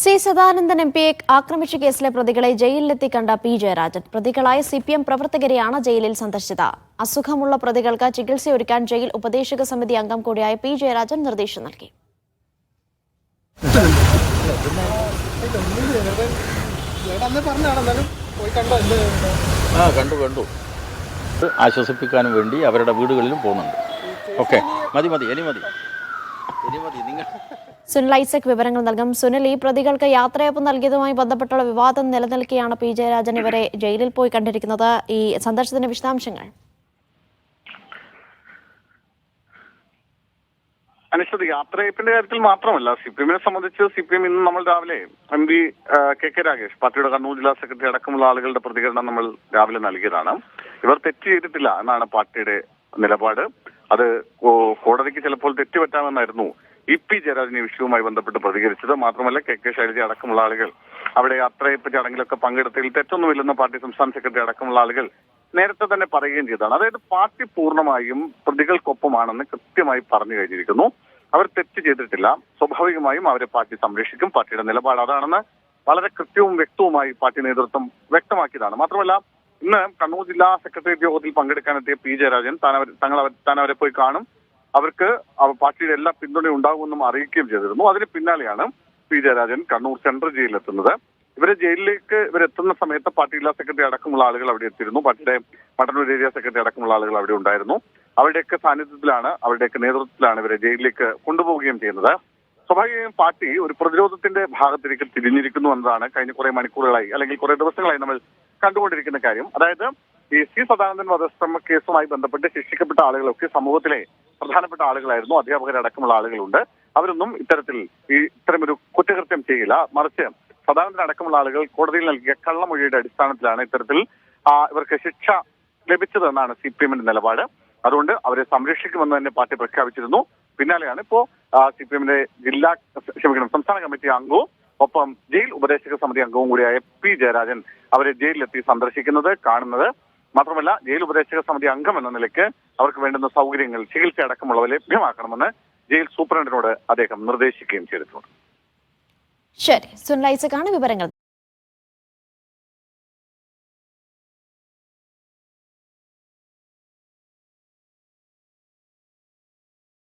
C Sadanandan M പിയെ ആക്രമിച്ച കേസിലെ പ്രതികളെ ജയിലിലെത്തി കണ്ട പി ജയരാജൻ. പ്രതികളായ സി പി എം പ്രവർത്തകരെയാണ് ജയിലിൽ സന്ദർശിച്ചത്. അസുഖമുള്ള പ്രതികൾക്ക് ചികിത്സയൊരുക്കാൻ ജയിൽ ഉപദേശക സമിതി അംഗം കൂടിയായ പി ജയരാജൻ നിർദ്ദേശം നൽകി. കണ്ടോ കണ്ടു. ആശ്വസിപ്പിക്കാനും വേണ്ടി അവരുടെ വീടുകളിലും പോകുന്നുണ്ട്. ഓക്കെ. മതി മതി ഇനി മതി. സുനിൽ ഐസക് വിവരങ്ങൾ നൽകും. സുനിൽ ഈ പ്രതികൾക്ക് യാത്രയപ്പ് നൽകിയതുമായി ബന്ധപ്പെട്ടുള്ള വിവാദം നിലനിൽക്കെയാണ് പി ജയരാജൻ ഇവരെ ജയിലിൽ പോയി കണ്ടിരിക്കുന്നത്. ഈ സന്ദർശനത്തിന്റെ വിശദാംശങ്ങൾ. അനിശ്ചിത യാത്രയപ്പിന്റെ കാര്യത്തിൽ മാത്രമല്ല സി പി എമ്മിനെ സംബന്ധിച്ച് സി പി എം ഇന്ന് നമ്മൾ രാവിലെ M P K K Ragesh പാർട്ടിയുടെ കണ്ണൂർ ജില്ലാ സെക്രട്ടറി അടക്കമുള്ള ആളുകളുടെ പ്രതികരണം നമ്മൾ രാവിലെ നൽകിയതാണ്. ഇവർ തെറ്റ് ചെയ്തിട്ടില്ല എന്നാണ് പാർട്ടിയുടെ നിലപാട്. അത് കോടതിക്ക് ചിലപ്പോൾ തെറ്റുപറ്റാമെന്നായിരുന്നു ഇ പി ജയരാജൻ ഈ വിഷയവുമായി ബന്ധപ്പെട്ട് പ്രതികരിച്ചത്. മാത്രമല്ല കെ കെ ശൈലജ അടക്കമുള്ള ആളുകൾ അവിടെ യാത്രയപ്പ് ചടങ്ങിലൊക്കെ പങ്കെടുത്തതിൽ തെറ്റൊന്നുമില്ലെന്ന് പാർട്ടി സംസ്ഥാന സെക്രട്ടറി അടക്കമുള്ള ആളുകൾ നേരത്തെ തന്നെ പറയുകയും ചെയ്തതാണ്. അതായത് പാർട്ടി പൂർണമായും പ്രതികൾക്കൊപ്പമാണെന്ന് കൃത്യമായി പറഞ്ഞു കഴിഞ്ഞിരിക്കുന്നു. അവർ തെറ്റ് ചെയ്തിട്ടില്ല. സ്വാഭാവികമായും അവരെ പാർട്ടി സംരക്ഷിക്കും. പാർട്ടിയുടെ നിലപാട് അതാണെന്ന് വളരെ കൃത്യവും വ്യക്തവുമായി പാർട്ടി നേതൃത്വം വ്യക്തമാക്കിയതാണ്. മാത്രമല്ല ഇന്ന് കണ്ണൂർ ജില്ലാ സെക്രട്ടേറിയറ്റ് യോഗത്തിൽ പങ്കെടുക്കാനെത്തിയ പി ജയരാജൻ തങ്ങൾ താൻ അവരെ പോയി കാണും. അവർക്ക് പാർട്ടിയുടെ എല്ലാ പിന്തുണയും ഉണ്ടാകുമെന്നും അറിയിക്കുകയും ചെയ്തിരുന്നു. അതിന് പിന്നാലെയാണ് പി ജയരാജൻ കണ്ണൂർ സെൻട്രൽ ജയിലിലെത്തുന്നത് ഇവരെ ജയിലിലേക്ക് ഇവരെത്തുന്ന സമയത്ത് പാർട്ടി ജില്ലാ സെക്രട്ടറി അടക്കമുള്ള ആളുകൾ അവിടെ എത്തിയിരുന്നു. പാർട്ടിയുടെ മട്ടന്നൂർ ഏരിയ സെക്രട്ടറി അടക്കമുള്ള ആളുകൾ അവിടെ ഉണ്ടായിരുന്നു. അവരുടെയൊക്കെ സാന്നിധ്യത്തിലാണ് അവരുടെയൊക്കെ നേതൃത്വത്തിലാണ് ഇവരെ ജയിലിലേക്ക് കൊണ്ടുപോവുകയും ചെയ്യുന്നത്. സ്വാഭാവികമായും പാർട്ടി ഒരു പ്രതിരോധത്തിന്റെ ഭാഗത്തിലേക്ക് തിരിഞ്ഞിരിക്കുന്നു എന്നതാണ് കഴിഞ്ഞ കുറെ മണിക്കൂറുകളായി അല്ലെങ്കിൽ കുറെ ദിവസങ്ങളായി നമ്മൾ കണ്ടുകൊണ്ടിരിക്കുന്ന കാര്യം. അതായത് ഈ സി സദാനന്ദൻ വധശ്രമ കേസുമായി ബന്ധപ്പെട്ട് ശിക്ഷിക്കപ്പെട്ട ആളുകളൊക്കെ സമൂഹത്തിലെ പ്രധാനപ്പെട്ട ആളുകളായിരുന്നു. അധ്യാപകരടക്കമുള്ള ആളുകളുണ്ട്. അവരൊന്നും ഇത്തരത്തിൽ ഈ ഇത്തരമൊരു കുറ്റകൃത്യം ചെയ്യില്ല. മറിച്ച് സദാനന്ദൻ അടക്കമുള്ള ആളുകൾ കോടതിയിൽ നൽകിയ കള്ളമൊഴിയുടെ അടിസ്ഥാനത്തിലാണ് ഇത്തരത്തിൽ ഇവർക്ക് ശിക്ഷ ലഭിച്ചതെന്നാണ് സി പി എമ്മിന്റെ നിലപാട്. അതുകൊണ്ട് അവരെ സംരക്ഷിക്കുമെന്ന് തന്നെ പാർട്ടി പ്രഖ്യാപിച്ചിരുന്നു. പിന്നാലെയാണ് ഇപ്പോ സി പി എമ്മിന്റെ ജില്ലാ ക്ഷമിക്കണം സംസ്ഥാന കമ്മിറ്റി അംഗവും ഒപ്പം ജയിൽ ഉപദേശക സമിതി അംഗവും കൂടിയായ പി ജയരാജൻ അവരെ ജയിലിലെത്തി സന്ദർശിക്കുന്നത് കാണുന്നത്. മാത്രമല്ല ജയിൽ ഉപദേശക സമിതി അംഗം എന്ന നിലയ്ക്ക് അവർക്ക് വേണ്ടുന്ന സൗകര്യങ്ങൾ ചികിത്സ അടക്കമുള്ളവ ലഭ്യമാക്കണമെന്ന് ജയിൽ സൂപ്രണ്ടിനോട് അദ്ദേഹം നിർദ്ദേശിക്കുകയും ചെയ്തിട്ടുണ്ട്. ശരി സുനിൽ ഐസക്കാണ് വിവരങ്ങൾ.